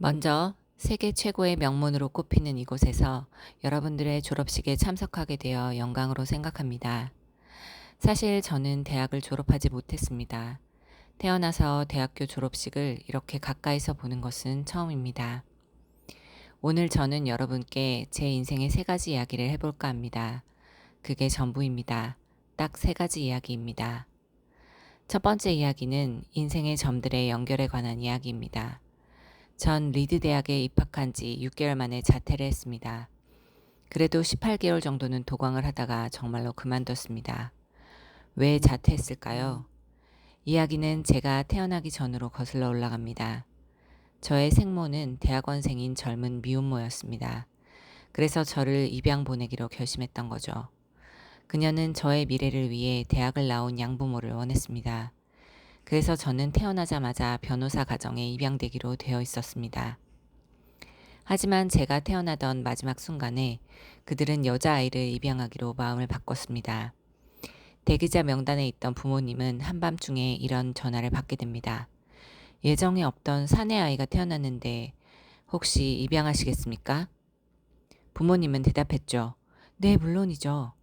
먼저 세계 최고의 명문으로 꼽히는 이곳에서 여러분들의 졸업식에 참석하게 되어 영광으로 생각합니다. 사실 저는 대학을 졸업하지 못했습니다. 태어나서 대학교 졸업식을 이렇게 가까이서 보는 것은 처음입니다. 오늘 저는 여러분께 제 인생의 세 가지 이야기를 해볼까 합니다. 그게 전부입니다. 딱 세 가지 이야기입니다. 첫 번째 이야기는 인생의 점들의 연결에 관한 이야기입니다. 전 리드 대학에 입학한 지 6개월 만에 자퇴를 했습니다. 그래도 18개월 정도는 도광을 하다가 정말로 그만뒀습니다. 왜 자퇴했을까요? 이야기는 제가 태어나기 전으로 거슬러 올라갑니다. 저의 생모는 대학원생인 젊은 미혼모였습니다. 그래서 저를 입양 보내기로 결심했던 거죠. 그녀는 저의 미래를 위해 대학을 나온 양부모를 원했습니다. 그래서 저는 태어나자마자 변호사 가정에 입양되기로 되어 있었습니다. 하지만 제가 태어나던 마지막 순간에 그들은 여자아이를 입양하기로 마음을 바꿨습니다. 대기자 명단에 있던 부모님은 한밤중에 이런 전화를 받게 됩니다. 예정에 없던 사내 아이가 태어났는데 혹시 입양하시겠습니까? 부모님은 대답했죠. 네, 물론이죠.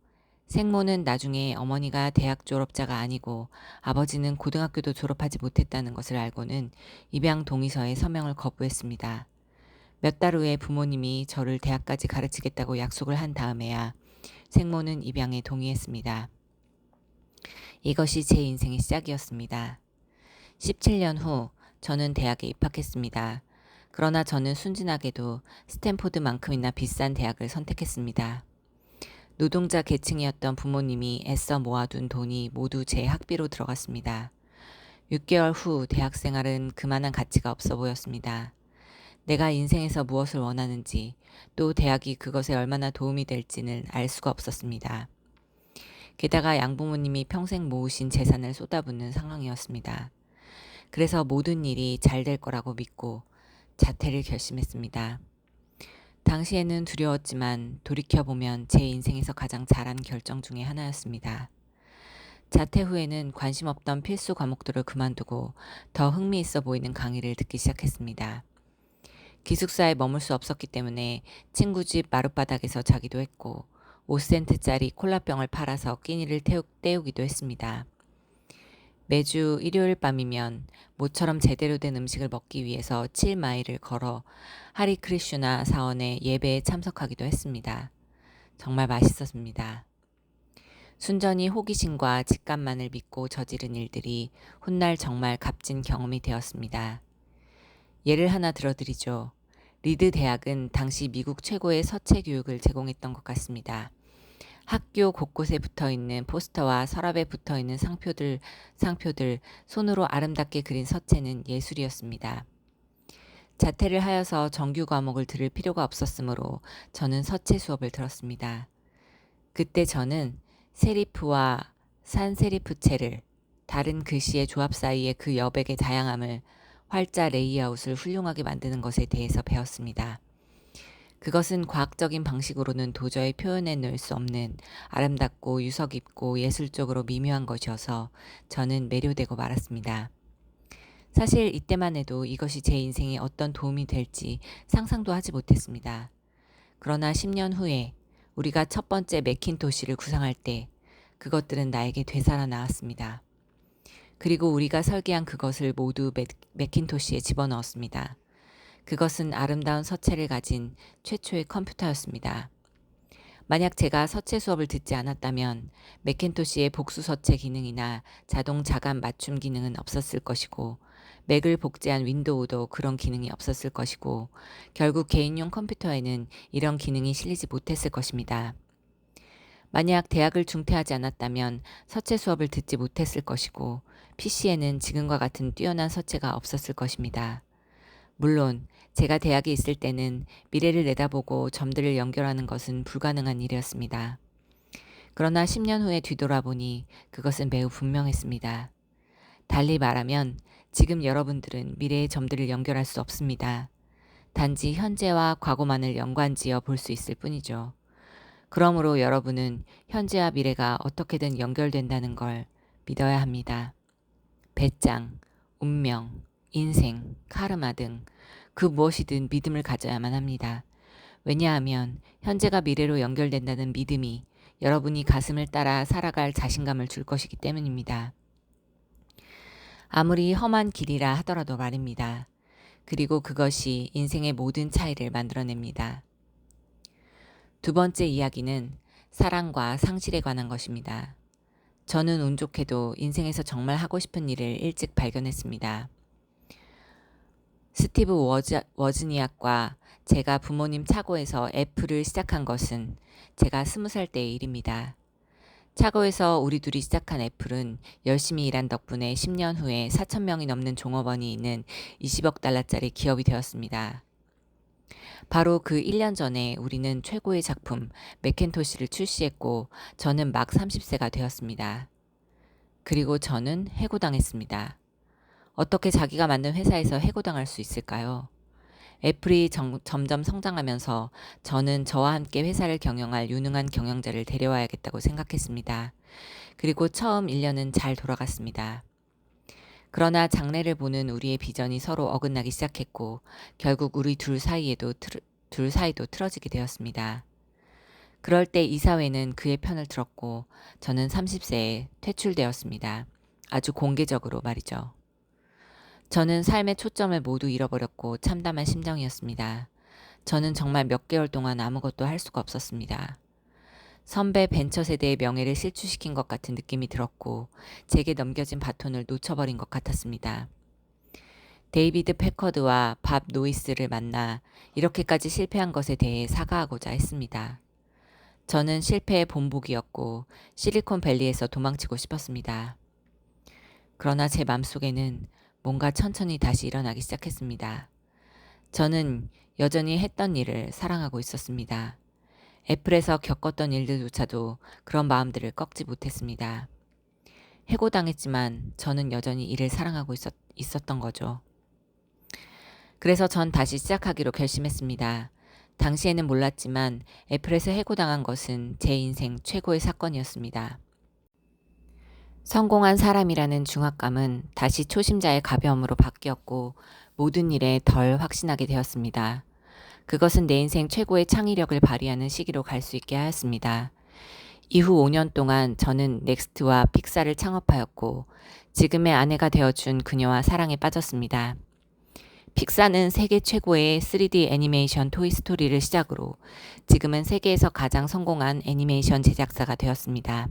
생모는 나중에 어머니가 대학 졸업자가 아니고 아버지는 고등학교도 졸업하지 못했다는 것을 알고는 입양 동의서에 서명을 거부했습니다. 몇 달 후에 부모님이 저를 대학까지 가르치겠다고 약속을 한 다음에야 생모는 입양에 동의했습니다. 이것이 제 인생의 시작이었습니다. 17년 후 저는 대학에 입학했습니다. 그러나 저는 순진하게도 스탠포드만큼이나 비싼 대학을 선택했습니다. 노동자 계층이었던 부모님이 애써 모아둔 돈이 모두 제 학비로 들어갔습니다. 6개월 후 대학 생활은 그만한 가치가 없어 보였습니다. 내가 인생에서 무엇을 원하는지 또 대학이 그것에 얼마나 도움이 될지는 알 수가 없었습니다. 게다가 양부모님이 평생 모으신 재산을 쏟아붓는 상황이었습니다. 그래서 모든 일이 잘 될 거라고 믿고 자퇴를 결심했습니다. 당시에는 두려웠지만 돌이켜보면 제 인생에서 가장 잘한 결정 중의 하나였습니다. 자퇴 후에는 관심 없던 필수 과목들을 그만두고 더 흥미있어 보이는 강의를 듣기 시작했습니다. 기숙사에 머물 수 없었기 때문에 친구 집 마룻바닥에서 자기도 했고 5센트짜리 콜라병을 팔아서 끼니를 태우, 때우기도 했습니다. 매주 일요일 밤이면 모처럼 제대로 된 음식을 먹기 위해서 7마일을 걸어 하리 크리슈나 사원의 예배에 참석하기도 했습니다. 정말 맛있었습니다. 순전히 호기심과 직감만을 믿고 저지른 일들이 훗날 정말 값진 경험이 되었습니다. 예를 하나 들어드리죠. 리드 대학은 당시 미국 최고의 서체 교육을 제공했던 것 같습니다. 학교 곳곳에 붙어 있는 포스터와 서랍에 붙어 있는 상표들, 상표들, 손으로 아름답게 그린 서체는 예술이었습니다. 자퇴를 하여서 정규 과목을 들을 필요가 없었으므로 저는 서체 수업을 들었습니다. 그때 저는 세리프와 산세리프체를 다른 글씨의 조합 사이의 그 여백의 다양함을 활자 레이아웃을 훌륭하게 만드는 것에 대해서 배웠습니다. 그것은 과학적인 방식으로는 도저히 표현해낼 수 없는 아름답고 유서 깊고 예술적으로 미묘한 것이어서 저는 매료되고 말았습니다. 사실 이때만 해도 이것이 제 인생에 어떤 도움이 될지 상상도 하지 못했습니다. 그러나 10년 후에 우리가 첫 번째 맥킨토시를 구상할 때 그것들은 나에게 되살아 나왔습니다. 그리고 우리가 설계한 그것을 모두 맥, 맥킨토시에 집어넣었습니다. 그것은 아름다운 서체를 가진 최초의 컴퓨터였습니다. 만약 제가 서체 수업을 듣지 않았다면 맥킨토시의 복수 서체 기능이나 자동 자감 맞춤 기능은 없었을 것이고 맥을 복제한 윈도우도 그런 기능이 없었을 것이고 결국 개인용 컴퓨터에는 이런 기능이 실리지 못했을 것입니다. 만약 대학을 중퇴하지 않았다면 서체 수업을 듣지 못했을 것이고 PC에는 지금과 같은 뛰어난 서체가 없었을 것입니다. 물론 제가 대학에 있을 때는 미래를 내다보고 점들을 연결하는 것은 불가능한 일이었습니다. 그러나 10년 후에 뒤돌아보니 그것은 매우 분명했습니다. 달리 말하면 지금 여러분들은 미래의 점들을 연결할 수 없습니다. 단지 현재와 과거만을 연관지어 볼 수 있을 뿐이죠. 그러므로 여러분은 현재와 미래가 어떻게든 연결된다는 걸 믿어야 합니다. 배짱, 운명, 인생, 카르마 등 그 무엇이든 믿음을 가져야만 합니다. 왜냐하면 현재가 미래로 연결된다는 믿음이 여러분이 가슴을 따라 살아갈 자신감을 줄 것이기 때문입니다. 아무리 험한 길이라 하더라도 말입니다. 그리고 그것이 인생의 모든 차이를 만들어냅니다. 두 번째 이야기는 사랑과 상실에 관한 것입니다. 저는 운 좋게도 인생에서 정말 하고 싶은 일을 일찍 발견했습니다. 스티브 워즈, 워즈니악과 제가 부모님 차고에서 애플을 시작한 것은 제가 스무 살 때의 일입니다. 차고에서 우리 둘이 시작한 애플은 열심히 일한 덕분에 10년 후에 4천 명이 넘는 종업원이 있는 20억 달러짜리 기업이 되었습니다. 바로 그 1년 전에 우리는 최고의 작품 맥켄토시를 출시했고 저는 막 30세가 되었습니다. 그리고 저는 해고당했습니다. 어떻게 자기가 만든 회사에서 해고당할 수 있을까요? 애플이 정, 점점 성장하면서 저는 저와 함께 회사를 경영할 유능한 경영자를 데려와야겠다고 생각했습니다. 그리고 처음 1년은 잘 돌아갔습니다. 그러나 장래를 보는 우리의 비전이 서로 어긋나기 시작했고 결국 우리 둘 사이에도 틀, 둘 사이도 틀어지게 되었습니다. 그럴 때 이사회는 그의 편을 들었고 저는 30세에 퇴출되었습니다. 아주 공개적으로 말이죠. 저는 삶의 초점을 모두 잃어버렸고 참담한 심정이었습니다. 저는 정말 몇 개월 동안 아무것도 할 수가 없었습니다. 선배 벤처 세대의 명예를 실추시킨 것 같은 느낌이 들었고 제게 넘겨진 바톤을 놓쳐버린 것 같았습니다. 데이비드 패커드와 밥 노이스를 만나 이렇게까지 실패한 것에 대해 사과하고자 했습니다. 저는 실패의 본보기였고 실리콘밸리에서 도망치고 싶었습니다. 그러나 제 맘속에는 뭔가 천천히 다시 일어나기 시작했습니다. 저는 여전히 했던 일을 사랑하고 있었습니다. 애플에서 겪었던 일들조차도 그런 마음들을 꺾지 못했습니다. 해고당했지만 저는 여전히 일을 사랑하고 있었, 있었던 거죠. 그래서 전 다시 시작하기로 결심했습니다. 당시에는 몰랐지만 애플에서 해고당한 것은 제 인생 최고의 사건이었습니다. 성공한 사람이라는 중압감은 다시 초심자의 가벼움으로 바뀌었고 모든 일에 덜 확신하게 되었습니다. 그것은 내 인생 최고의 창의력을 발휘하는 시기로 갈 수 있게 하였습니다. 이후 5년 동안 저는 넥스트와 픽사를 창업하였고 지금의 아내가 되어준 그녀와 사랑에 빠졌습니다. 픽사는 세계 최고의 3D 애니메이션 토이 스토리를 시작으로 지금은 세계에서 가장 성공한 애니메이션 제작사가 되었습니다.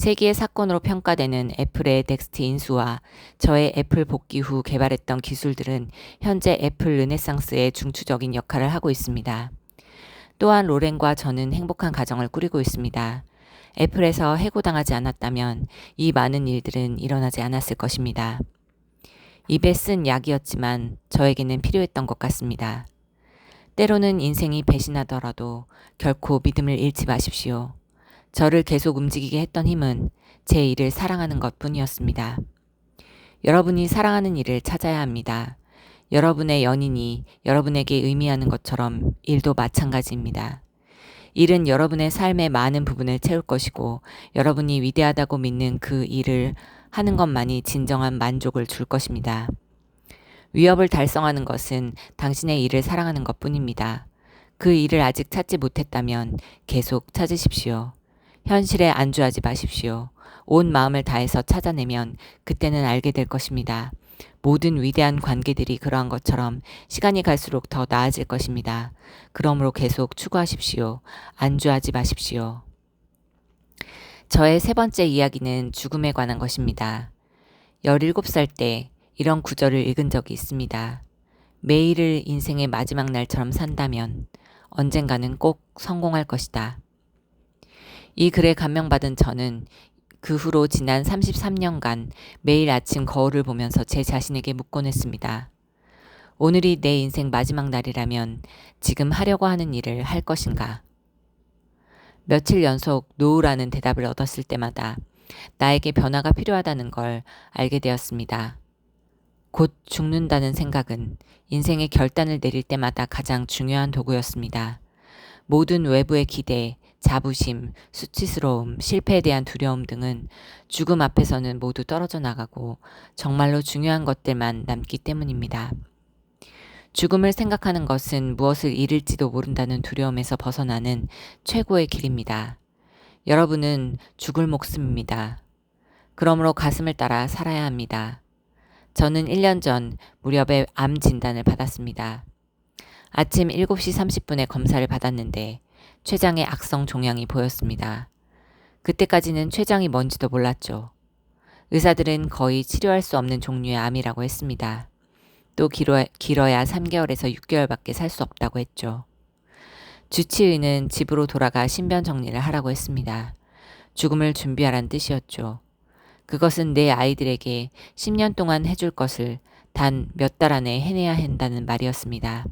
세계의 사건으로 평가되는 애플의 넥스트 인수와 저의 애플 복귀 후 개발했던 기술들은 현재 애플 르네상스의 중추적인 역할을 하고 있습니다. 또한 로렌과 저는 행복한 가정을 꾸리고 있습니다. 애플에서 해고당하지 않았다면 이 많은 일들은 일어나지 않았을 것입니다. 입에 쓴 약이었지만 저에게는 필요했던 것 같습니다. 때로는 인생이 배신하더라도 결코 믿음을 잃지 마십시오. 저를 계속 움직이게 했던 힘은 제 일을 사랑하는 것 뿐이었습니다. 여러분이 사랑하는 일을 찾아야 합니다. 여러분의 연인이 여러분에게 의미하는 것처럼 일도 마찬가지입니다. 일은 여러분의 삶의 많은 부분을 채울 것이고 여러분이 위대하다고 믿는 그 일을 하는 것만이 진정한 만족을 줄 것입니다. 위협을 달성하는 것은 당신의 일을 사랑하는 것 뿐입니다. 그 일을 아직 찾지 못했다면 계속 찾으십시오. 현실에 안주하지 마십시오. 온 마음을 다해서 찾아내면 그때는 알게 될 것입니다. 모든 위대한 관계들이 그러한 것처럼 시간이 갈수록 더 나아질 것입니다. 그러므로 계속 추구하십시오. 안주하지 마십시오. 저의 세 번째 이야기는 죽음에 관한 것입니다. 17살 때 이런 구절을 읽은 적이 있습니다. 매일을 인생의 마지막 날처럼 산다면 언젠가는 꼭 성공할 것이다. 이 글에 감명받은 저는 그 후로 지난 33년간 매일 아침 거울을 보면서 제 자신에게 묻곤 했습니다. 오늘이 내 인생 마지막 날이라면 지금 하려고 하는 일을 할 것인가? 며칠 연속 노우라는 대답을 얻었을 때마다 나에게 변화가 필요하다는 걸 알게 되었습니다. 곧 죽는다는 생각은 인생의 결단을 내릴 때마다 가장 중요한 도구였습니다. 모든 외부의 기대, 자부심, 수치스러움, 실패에 대한 두려움 등은 죽음 앞에서는 모두 떨어져 나가고 정말로 중요한 것들만 남기 때문입니다. 죽음을 생각하는 것은 무엇을 잃을지도 모른다는 두려움에서 벗어나는 최고의 길입니다. 여러분은 죽을 목숨입니다. 그러므로 가슴을 따라 살아야 합니다. 저는 1년 전 무렵에 암 진단을 받았습니다. 아침 7시 30분에 검사를 받았는데 췌장의 악성 종양이 보였습니다. 그때까지는 췌장이 뭔지도 몰랐죠. 의사들은 거의 치료할 수 없는 종류의 암이라고 했습니다. 또 길어, 길어야 3개월에서 6개월밖에 살 수 없다고 했죠. 주치의는 집으로 돌아가 신변 정리를 하라고 했습니다. 죽음을 준비하란 뜻이었죠. 그것은 내 아이들에게 10년 동안 해줄 것을 단 몇 달 안에 해내야 한다는 말이었습니다.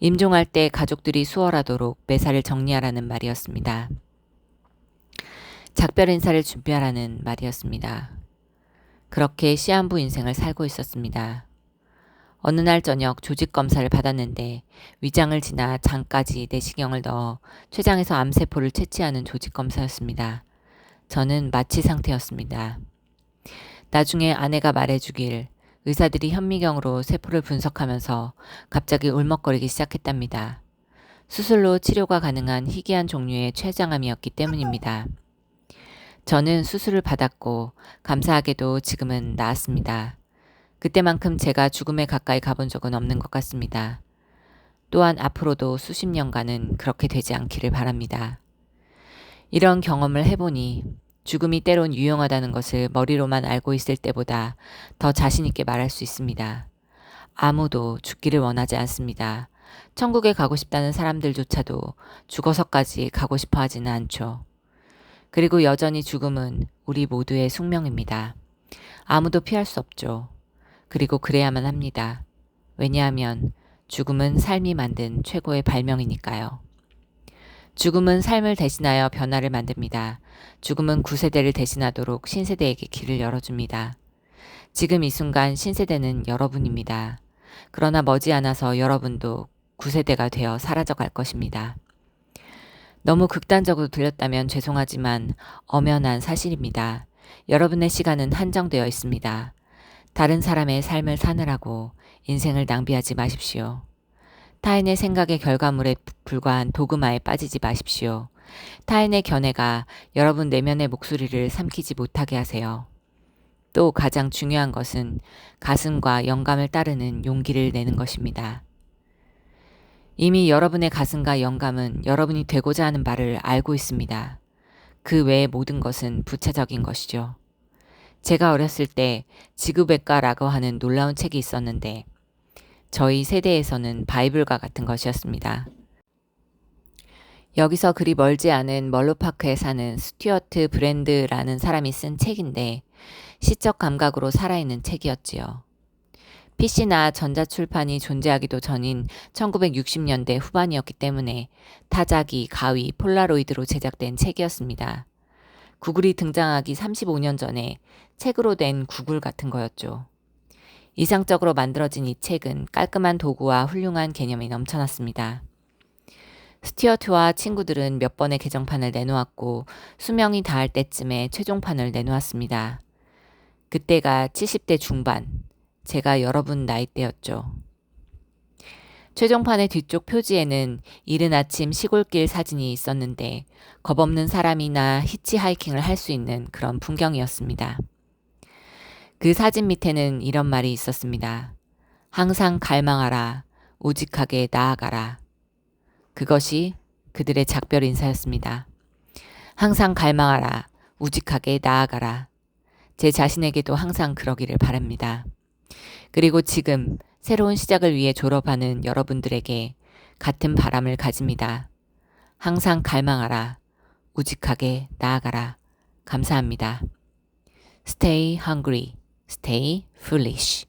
임종할 때 가족들이 수월하도록 매사를 정리하라는 말이었습니다. 작별 인사를 준비하라는 말이었습니다. 그렇게 시한부 인생을 살고 있었습니다. 어느 날 저녁 조직 검사를 받았는데 위장을 지나 장까지 내시경을 넣어 췌장에서 암세포를 채취하는 조직 검사였습니다. 저는 마취 상태였습니다. 나중에 아내가 말해주길 의사들이 현미경으로 세포를 분석하면서 갑자기 울먹거리기 시작했답니다. 수술로 치료가 가능한 희귀한 종류의 췌장암이었기 때문입니다. 저는 수술을 받았고 감사하게도 지금은 나았습니다. 그때만큼 제가 죽음에 가까이 가본 적은 없는 것 같습니다. 또한 앞으로도 수십 년간은 그렇게 되지 않기를 바랍니다. 이런 경험을 해보니 죽음이 때론 유용하다는 것을 머리로만 알고 있을 때보다 더 자신있게 말할 수 있습니다. 아무도 죽기를 원하지 않습니다. 천국에 가고 싶다는 사람들조차도 죽어서까지 가고 싶어 하지는 않죠. 그리고 여전히 죽음은 우리 모두의 숙명입니다. 아무도 피할 수 없죠. 그리고 그래야만 합니다. 왜냐하면 죽음은 삶이 만든 최고의 발명이니까요. 죽음은 삶을 대신하여 변화를 만듭니다. 죽음은 구세대를 대신하도록 신세대에게 길을 열어줍니다. 지금 이 순간 신세대는 여러분입니다. 그러나 머지않아서 여러분도 구세대가 되어 사라져 갈 것입니다. 너무 극단적으로 들렸다면 죄송하지만 엄연한 사실입니다. 여러분의 시간은 한정되어 있습니다. 다른 사람의 삶을 사느라고 인생을 낭비하지 마십시오. 타인의 생각의 결과물에 불과한 도그마에 빠지지 마십시오. 타인의 견해가 여러분 내면의 목소리를 삼키지 못하게 하세요. 또 가장 중요한 것은 가슴과 영감을 따르는 용기를 내는 것입니다. 이미 여러분의 가슴과 영감은 여러분이 되고자 하는 바를 알고 있습니다. 그 외의 모든 것은 부차적인 것이죠. 제가 어렸을 때 지구백과라고 하는 놀라운 책이 있었는데 저희 세대에서는 바이블과 같은 것이었습니다. 여기서 그리 멀지 않은 멀로파크에 사는 스튜어트 브랜드라는 사람이 쓴 책인데 시적 감각으로 살아있는 책이었지요. PC나 전자출판이 존재하기도 전인 1960년대 후반이었기 때문에 타자기, 가위, 폴라로이드로 제작된 책이었습니다. 구글이 등장하기 35년 전에 책으로 된 구글 같은 거였죠. 이상적으로 만들어진 이 책은 깔끔한 도구와 훌륭한 개념이 넘쳐났습니다. 스튜어트와 친구들은 몇 번의 개정판을 내놓았고 수명이 닿을 때쯤에 최종판을 내놓았습니다. 그때가 70대 중반, 제가 여러분 나이대였죠. 최종판의 뒤쪽 표지에는 이른 아침 시골길 사진이 있었는데 겁없는 사람이나 히치하이킹을 할 수 있는 그런 풍경이었습니다. 그 사진 밑에는 이런 말이 있었습니다. 항상 갈망하라. 우직하게 나아가라. 그것이 그들의 작별 인사였습니다. 항상 갈망하라. 우직하게 나아가라. 제 자신에게도 항상 그러기를 바랍니다. 그리고 지금 새로운 시작을 위해 졸업하는 여러분들에게 같은 바람을 가집니다. 항상 갈망하라. 우직하게 나아가라. 감사합니다. Stay hungry. Stay foolish.